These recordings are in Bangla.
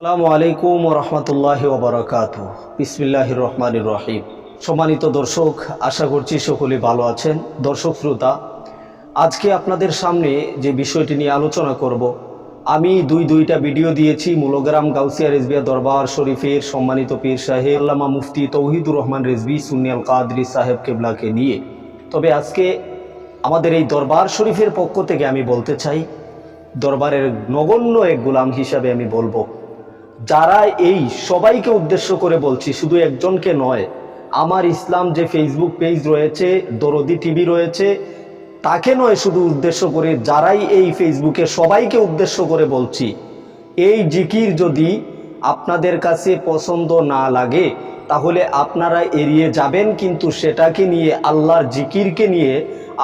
আসসালামু আলাইকুম রহমতুল্লাহ ওবরাকাত বিসমিল্লাহ রহমান রহিম। সম্মানিত দর্শক, আশা করছি সকলে ভালো আছেন। দর্শক, শ্রোতা, আজকে আপনাদের সামনে যে বিষয়টি নিয়ে আলোচনা করব, আমি দুই দুইটা ভিডিও দিয়েছি মুলগ্রাম গাউসিয়া রেজবিয়া দরবার শরীফের সম্মানিত পীর সাহেব আল্লামা মুফতি তৌহিদুর রহমান রেজবি সুনিয়াল কাদরি সাহেব কেবলাকে নিয়ে। তবে আজকে আমাদের এই দরবার শরীফের পক্ষ থেকে আমি বলতে চাই, দরবারের নগণ্য এক গোলাম হিসাবে আমি বলব। যারা এই সবাইকে উদ্দেশ্য করে বলছি, শুধু একজনকে নয়, আমার ইসলাম যে ফেসবুক পেজ রয়েছে, দরদি টিভি রয়েছে, তাকে নয় শুধু উদ্দেশ্য করে, যারাই এই ফেসবুকে সবাইকে উদ্দেশ্য করে বলছি, এই জিকির যদি আপনাদের কাছে পছন্দ না লাগে তাহলে আপনারা এড়িয়ে যাবেন, কিন্তু সেটাকে নিয়ে, আল্লাহর জিকিরকে নিয়ে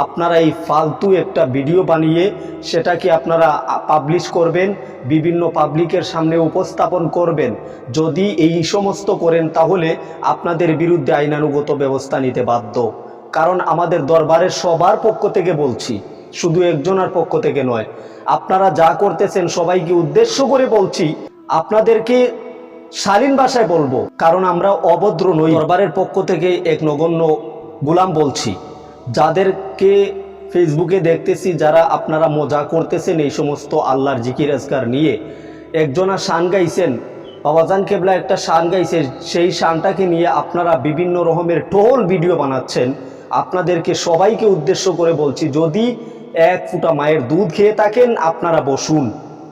আপনারা এই ফালতু একটা ভিডিও বানিয়ে সেটাকে আপনারা পাবলিশ করবেন, বিভিন্ন পাবলিকের সামনে উপস্থাপন করবেন। যদি এই সমস্ত করেন, তাহলে আপনাদের বিরুদ্ধে আইনানুগত ব্যবস্থা নিতে বাধ্য। কারণ আমাদের দরবারের সবার পক্ষ থেকে বলছি, শুধু একজনের পক্ষ থেকে নয়। আপনারা যা করতেছেন সবাইকে উদ্দেশ্য করে বলছি, আপনাদেরকে শালীন ভাষায় বলব, কারণ আমরা অভদ্র নই। দরবারের পক্ষ থেকে এক নগণ্য গোলাম বলছি, যাদেরকে ফেসবুকে দেখতেছি, যারা আপনারা মজা করতেছেন এই সমস্ত আল্লাহর জিকির আজকার নিয়ে, একজনা শান গাইছেন। বাবাজান কেবলা একটা শান গাইছে, সেই শানটাকে নিয়ে আপনারা বিভিন্ন রকমের টোল ভিডিও বানাচ্ছেন। আপনাদেরকে সবাইকে উদ্দেশ্য করে বলছি, যদি এক ফুটা মায়ের দুধ খেয়ে থাকেন, আপনারা বসুন।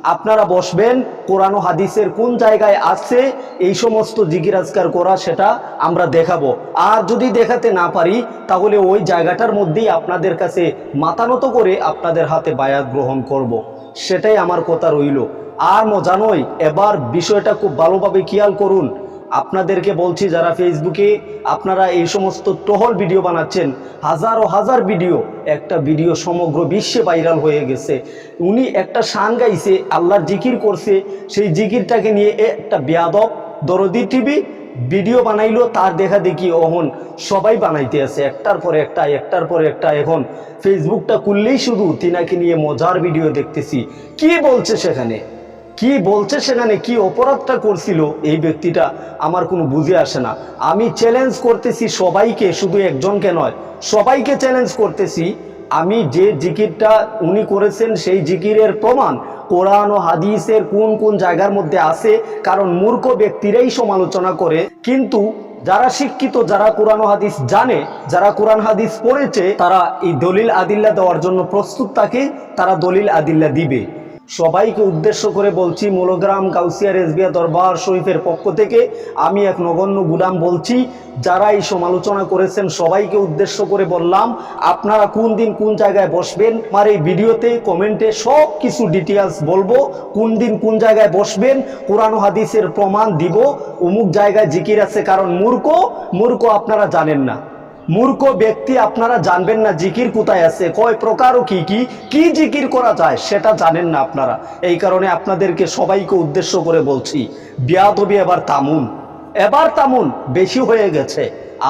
আপনারা বসবেন, কোরআন হাদিসের কোন জায়গায় আছে, এই সমস্ত জিকিরাজকার করা সেটা আমরা দেখাবো। আর যদি দেখাতে না পারি, তাহলে ওই জায়গাটার মধ্যেই আপনাদের কাছে মাতানত করে আপনাদের হাতে বায়াত গ্রহণ করব। সেটাই আমার কথা রইল। আর মজা নয়, এবার বিষয়টা খুব ভালোভাবে খেয়াল করুন। আপনাদেরকে বলছি যারা ফেসবুকে আপনারা এই সমস্ত টহল ভিডিও বানাচ্ছেন, হাজার হাজার ভিডিও, একটা ভিডিও সমগ্র বিশ্বে ভাইরাল হয়ে গেছে। উনি একটা শান গাইছে, আল্লাহর জিকির করছে, সেই জিকিরটাকে নিয়ে একটা বেয়াদব দরদি টিভি ভিডিও বানাইলো, তার দেখা দেখি অহন সবাই বানাইতে আছে, একটার পরে একটা, একটার পরে একটা। এখন ফেসবুকটা খুললেই শুধু তিনাকে নিয়ে মজার ভিডিও দেখতেছি। কি বলছে সেখানে? কি বলছে সেখানে, কি অপরাধটা করছিল এই ব্যক্তিটা আমার কোনো বুঝে আসে না। আমি চ্যালেঞ্জ করতেছি সবাইকে, শুধু একজনকে নয়, সবাইকে চ্যালেঞ্জ করতেছি। আমি যে জিকিরটা উনি করেছেন সেই জিকিরের প্রমাণ কোরআন ও হাদিসের কোন কোন জায়গার মধ্যে আছে, কারণ মূর্খ ব্যক্তিরাই সমালোচনা করে। কিন্তু যারা শিক্ষিত, যারা কোরআন হাদিস জানে, যারা কোরআন হাদিস পড়েছে, তারা এই দলিল আদিল্লা দেওয়ার জন্য প্রস্তুত থাকে, তারা দলিল আদিল্লা দিবে। সবাইকে উদ্দেশ্য করে বলছি মোলোগ্রাম কাউসিয়া রেজবিয়া দরবার শরীফের পক্ষ থেকে আমি এক নগণ্য গুলাম বলছি, যারা এই সমালোচনা করেছেন সবাইকে উদ্দেশ্য করে বললাম, আপনারা কোন দিন কোন জায়গায় বসবেন, আমার এই ভিডিওতে কমেন্টে সব কিছু ডিটেলস বলব, কোন দিন কোন জায়গায় বসবেন, কোরআন হাদিসের প্রমাণ দিব, অমুক জায়গায় জিকির আছে কারণ মূর্খ মূর্খ আপনারা জানেন না। মূর্খ ব্যক্তি আপনারা জানবেন না জিকির কোথায় আছে, কয় প্রকার ও কি কি কি জিকির করা যায় সেটা জানেন না আপনারা। এই কারণে আপনাদেরকে সবাইকে উদ্দেশ্য করে বলছি, বিয়াদবি এবার তামুন এবার তামুন বেশি হয়ে গেছে,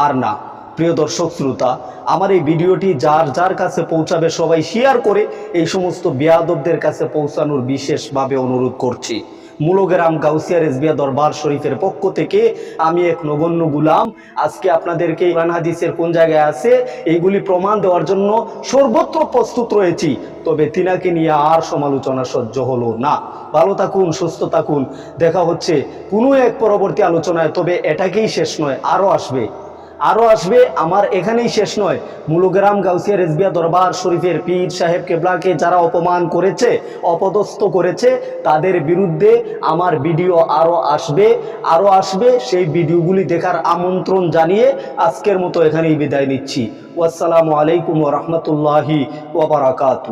আর না। প্রিয় দর্শক শ্রোতা, আমার এই ভিডিওটি যার যার কাছে পৌঁছাবে সবাই শেয়ার করে এই সমস্ত বিয়াদবদের কাছে পৌঁছানোর বিশেষভাবে অনুরোধ করছি। মুলোগেরাম গাউসিয়া রেজবিয়া দরবার শরীফের পক্ষ থেকে আমি এক নগণ্য গুলাম। আজকে আপনাদেরকে ইরান হাদিসের কোন জায়গায় আছে, এইগুলি প্রমাণ দেওয়ার জন্য সর্বত্র প্রস্তুত রয়েছি। তবে তিনাকে নিয়ে আর সমালোচনা সহ্য হলো না। ভালো থাকুন, সুস্থ থাকুন। দেখা হচ্ছে কোনো এক পরবর্তী আলোচনায়, তবে এটাকেই শেষ নয়, আরও আসবে। আরও আসবে। আমার এখানেই শেষ নয়। মুলুগ্রাম গাউসিয়া রেজবিয়া দরবার শরীফের পীর সাহেব কেবলাকে যারা অপমান করেছে, অপদস্থ করেছে, তাদের বিরুদ্ধে আমার ভিডিও আরও আসবে আরও আসবে। সেই ভিডিওগুলি দেখার আমন্ত্রণ জানিয়ে আজকের মতো এখানেই বিদায় নিচ্ছি। ওয়াসসালামু আলাইকুম রহমতুল্লাহি ওবরাকাতু